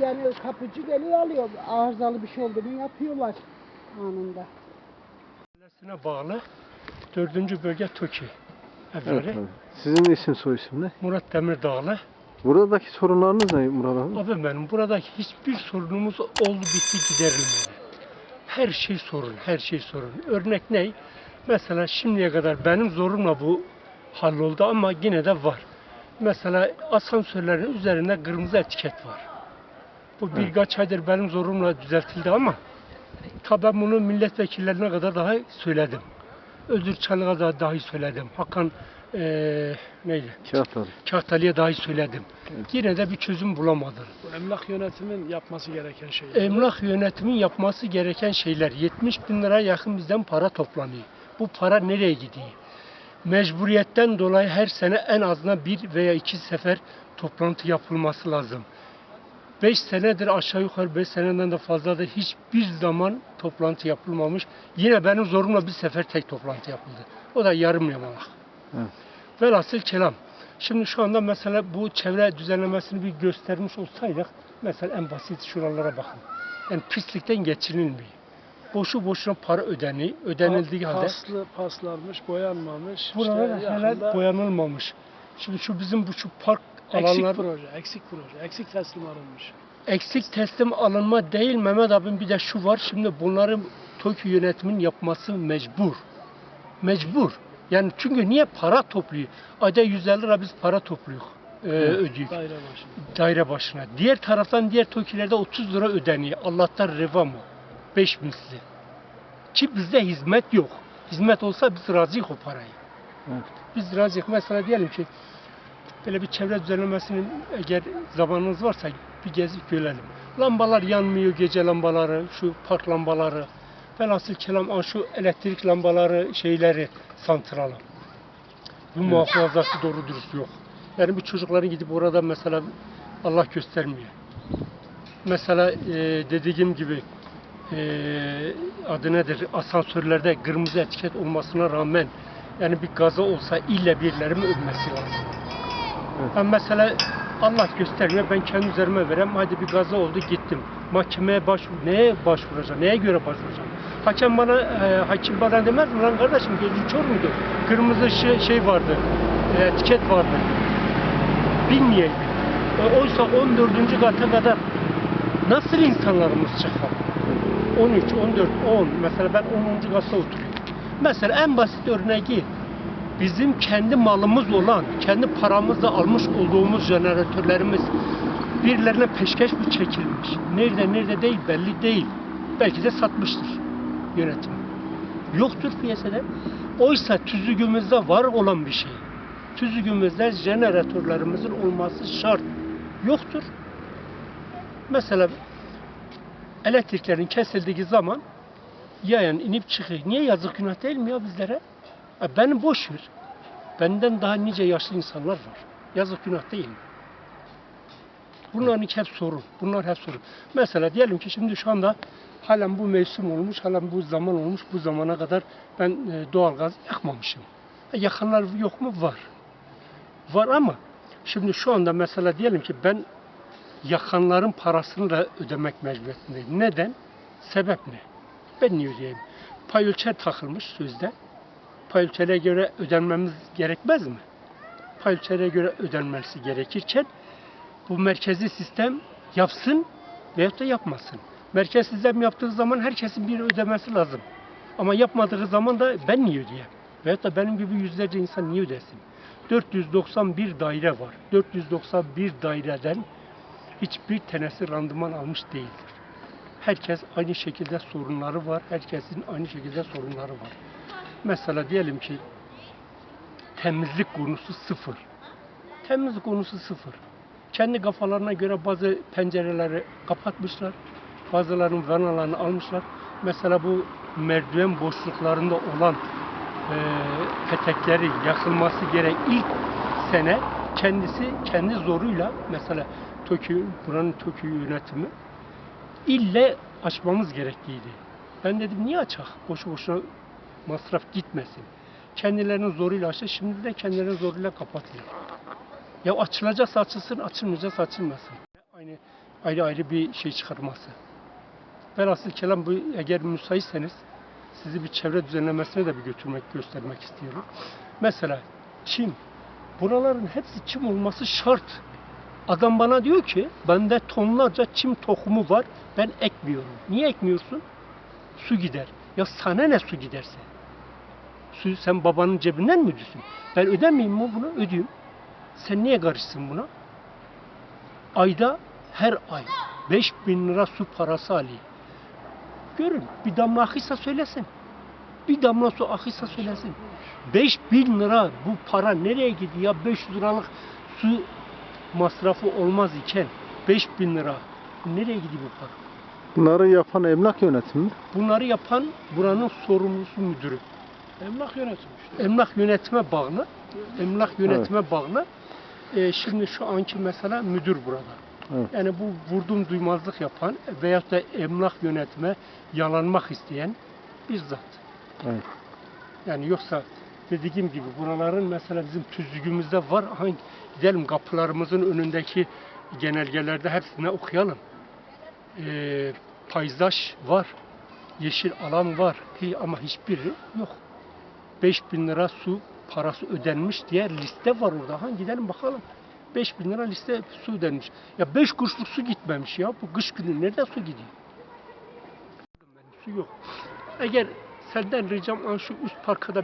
yani kapıcı geliyor alıyor. Arızalı bir şey oldu mu yapıyorlar anında. Mahallesine bağlı 4. bölge TOKİ evleri. Evet, abi. Sizin isim soy isim ne? Murat Demirdağlı. Buradaki sorunlarınız ne Murat abi? Abi benim buradaki hiçbir sorunumuz oldu bitti giderilmedi. Her şey sorun, her şey sorun. Örnek ne? Mesela şimdiye kadar benim zorumla bu halloldu ama yine de var. Mesela asansörlerin üzerinde kırmızı etiket var. Bu birkaç aydır benim zorumla düzeltildi ama tabi ben bunu milletvekillerine kadar daha söyledim. Özür Çalık'a da dahi söyledim. Hakan eee neydi? Kağıt abi. Kahtalı'ya dahi söyledim. Yine de bir çözüm bulamadım. Bu emlak yönetimin yapması gereken şey. Emlak yönetimin yapması gereken şeyler 70 bin lira yakın bizden para toplanıyor. Bu para nereye gidiyor? Mecburiyetten dolayı her sene en azından bir veya iki sefer toplantı yapılması lazım. 5 senedir aşağı yukarı 5 seneden de fazladır hiçbir zaman toplantı yapılmamış. Yine benim zorumla bir sefer tek toplantı yapıldı. O da yarım yamalak. Evet. Velhasıl kelam. Şimdi şu anda mesela bu çevre düzenlemesini bir göstermiş olsaydık mesela en basit şuralara bakın. Yani pislikten geçinilmiyor. Boşu boşuna para ödeni, ödenildiği halde Paslı, paslanmış, boyanmamış. buralar işte hala yakında boyanılmamış. Şimdi şu bizim bu şu park eksik alanlar proje, eksik proje, eksik teslim alınmış. eksik teslim alınma değil Mehmet abim bir de şu var şimdi bunların TOKİ yönetimin yapması mecbur. Mecbur. Yani çünkü niye para topluyor? Ayda 150 lira biz para topluyoruz. E, ödüyoruz. Daire başında. daire başına. Diğer taraftan diğer TOKİ'lerde 30 lira ödeniyor. Allah'tan reva mı? 5 misli. Ki bizde hizmet yok. Hizmet olsa biz razıyız o parayı. Evet. Biz razıyız. Mesela diyelim ki böyle bir çevre düzenlemesinin eğer zamanınız varsa bir gezip görelim. Lambalar yanmıyor gece lambaları, şu park lambaları. Velhasıl kelam şu elektrik lambaları şeyleri santralı. Bu muhafazası doğru dürüst yok. Yani bu çocukların gidip orada mesela Allah göstermiyor. Mesela e, dediğim gibi e, adı nedir? Asansörlerde kırmızı etiket olmasına rağmen yani bir gaza olsa ille birileri mi ölmesi lazım? Evet. Ben mesela Allah göstermiyor ben kendi üzerime verem hadi bir gaza oldu gittim. Mahkemeye başvur neye başvuracağım? Neye göre başvuracağım? Hakem bana e, hakim bana demez mi lan kardeşim gözün kör müydü? Kırmızı şey, şey vardı. E, etiket vardı. Bilmeyeyim. E, oysa 14. kata kadar nasıl insanlarımız çıkar? 13, 14, 10. Mesela ben 10. katta oturuyorum. Mesela en basit örneği bizim kendi malımız olan, kendi paramızla almış olduğumuz jeneratörlerimiz birilerine peşkeş mi çekilmiş? Nerede nerede değil belli değil. Belki de satmıştır yönetim. Yoktur piyasada. Oysa tüzüğümüzde var olan bir şey. Tüzüğümüzde jeneratörlerimizin olması şart. Yoktur. Mesela elektriklerin kesildiği zaman yayan inip çıkıyor. Niye yazık günah değil mi ya bizlere? Ha, beni boş ver. Benden daha nice yaşlı insanlar var. Yazık günah değil mi? Bunların hep sorun. Bunlar hep sorun. Mesela diyelim ki şimdi şu anda halen bu mevsim olmuş, halen bu zaman olmuş. Bu zamana kadar ben e, doğalgaz yakmamışım. Ha, yakanlar yok mu? Var. Var ama şimdi şu anda mesela diyelim ki ben yakanların parasını da ödemek mecburiyetindeyim. Neden? Sebep ne? Ben niye ödeyeyim? Pay ölçer takılmış sözde. Pay göre ödenmemiz gerekmez mi? Pay göre ödenmesi gerekirken bu merkezi sistem yapsın veyahut da yapmasın. Merkez sistem yaptığı zaman herkesin bir ödemesi lazım. Ama yapmadığı zaman da ben niye ödeyeyim? Veyahut da benim gibi yüzlerce insan niye ödesin? 491 daire var. 491 daireden hiçbir tanesi randıman almış değildir. Herkes aynı şekilde sorunları var. Herkesin aynı şekilde sorunları var. Mesela diyelim ki temizlik konusu sıfır. Temizlik konusu sıfır. Kendi kafalarına göre bazı pencereleri kapatmışlar. Bazılarının vanalarını almışlar. Mesela bu merdiven boşluklarında olan e, petekleri yakılması gerek ilk sene kendisi kendi zoruyla mesela TOKİ, buranın TOKİ yönetimi ille açmamız gerekliydi. Ben dedim niye açak? Boşu boşuna masraf gitmesin. Kendilerinin zoruyla açtı, şimdi de kendilerinin zoruyla kapatıyor. Ya açılacaksa açılsın, açılmayacaksa açılmasın. Aynı ayrı ayrı bir şey çıkarması. Velhasıl kelam bu eğer müsaitseniz sizi bir çevre düzenlemesine de bir götürmek göstermek istiyorum. Mesela çim. Buraların hepsi çim olması şart. Adam bana diyor ki bende tonlarca çim tohumu var ben ekmiyorum. Niye ekmiyorsun? Su gider. Ya sana ne su giderse? Su sen babanın cebinden mi ödüyorsun? Ben ödemeyeyim mi bunu? Ödeyeyim. Sen niye karışsın buna? Ayda her ay 5000 lira su parası alayım. Görün bir damla akıysa söylesin. Bir damla su akıysa söylesin. 5000 lira bu para nereye gidiyor ya 500 liralık su masrafı olmaz iken 5000 lira nereye gidiyor bu para? Bunları yapan emlak yönetimi mi? Bunları yapan buranın sorumlusu müdürü. Emlak yönetimi işte. Emlak yönetime bağlı. Emlak yönetime bağlı. Ee, şimdi şu anki mesela müdür burada. Evet. Yani bu vurdum duymazlık yapan veyahut da emlak yönetime yalanmak isteyen bizzat. Evet. Yani yoksa dediğim gibi buraların mesela bizim tüzüğümüzde var. Hangi gidelim kapılarımızın önündeki genelgelerde hepsine okuyalım. Ee, payzaj var. Yeşil alan var. Hi- Ama hiçbiri yok. 5000 lira su parası ödenmiş diye liste var orada. Ha gidelim bakalım. 5000 lira liste su ödenmiş. Ya 5 kuruşluk su gitmemiş ya. Bu kış günü nerede su gidiyor? Su yok. Eğer senden ricam şu üst parkada